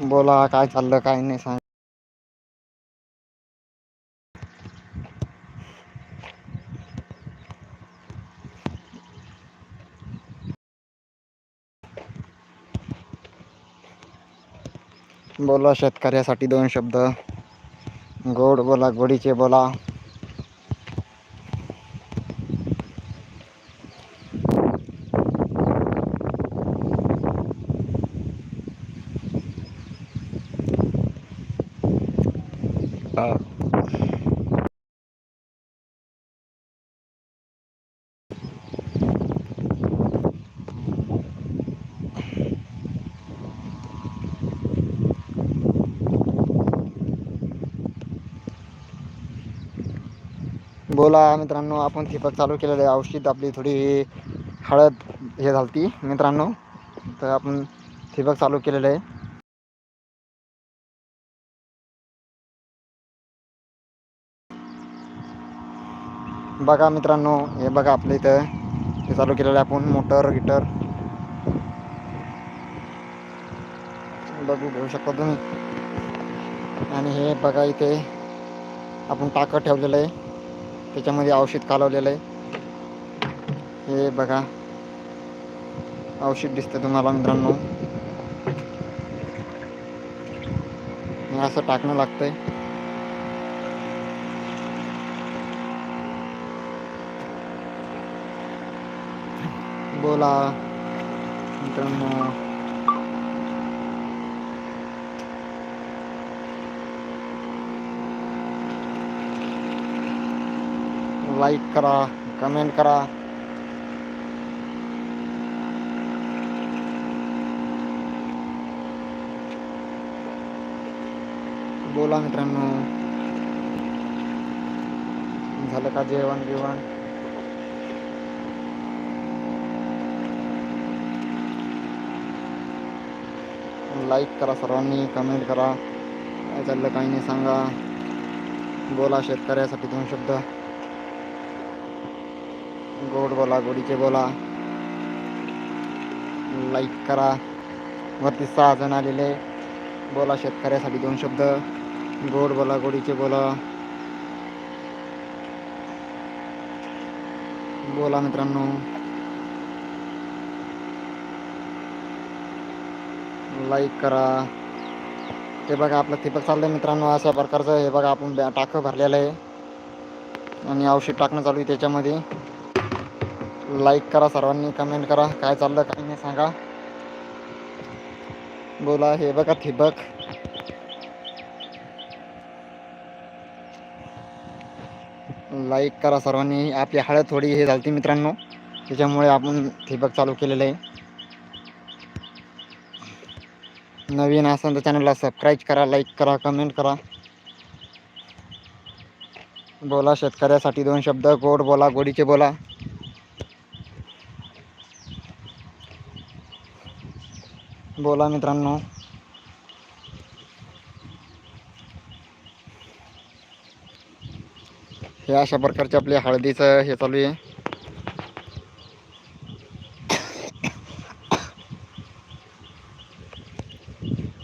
बोला काय चाललं काय नाही सांग. बोला शेतकऱ्यासाठी दोन शब्द. गोड बोला गोडीचे बोला. Ah. बोला मित्रांनो आपण ठिबक चालू केलेलं आहे. औषध आपली थोडी हळद हे झालती मित्रांनो. तर आपण ठिबक चालू केलेलं आहे. बघा मित्रांनो हे बघा आपल्या इथं. हे चालू केलेलं आहे आपण मोटर गिटर बघू घेऊ शकता तुम्ही. आणि हे बघा इथे आपण टाकं ठेवलेलं आहे. त्याच्यामध्ये औषध कालवलेलं आहे. हे बघा. औषध दिसतं तुम्हाला मित्रांनो. हे असं टाकणं लागतंय. बोला. मित्रांनो. लाईक करा कमेंट करा. बोला मित्रांनो. झालं का जेवण बिवण लाईक करा सर्वांनी कमेंट करा. काय चाललं काही नाही सांगा. बोला शेतकऱ्यासाठी दोन शब्द. गोड बोला गोडीचे बोला. लाईक करा. वरती सहा जण आलेले. बोला शेतकऱ्यासाठी दोन शब्द. गोड बोला गोडीचे बोला. बोला मित्रांनो. लाईक करा. हे बघा आपलं ठिबक आहे मित्रांनो अशा प्रकारचं हे बघा आपण बॅ- टाकं भरलेलं आहे. आणि औषध टाकणं चालू आहे त्याच्यामध्ये. लाईक करा सर्वांनी कमेंट करा काय चाललं काय नाही सांगा. बोला हे बघा ठिबक. लाईक करा सर्वांनी आपली हळद थोडी हे झालती मित्रांनो त्याच्यामुळे आपण ठिबक चालू केलेलं आहे. नवीन असेल तर चॅनलला सबस्क्राईब करा लाईक करा कमेंट करा. बोला शेतकऱ्यासाठी दोन शब्द गोड बोला गोडीचे बोला. बोला मित्रांनो. हे अशा प्रकारचे आपले हळदीचं हे चालू आहे.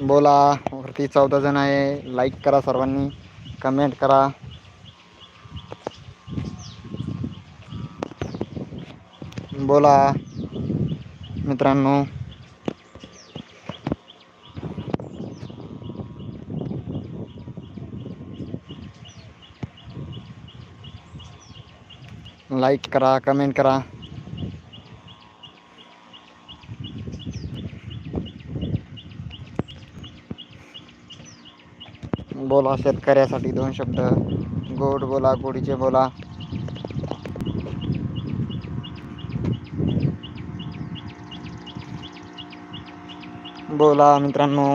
बोला. वरती चौदा जण आहे. लाईक करा सर्वांनी. कमेंट करा. बोला. मित्रांनो. लाईक करा कमेंट करा. बोला शेतकऱ्यासाठी दोन शब्द. गोड बोला गोडीचे बोला. बोला मित्रांनो.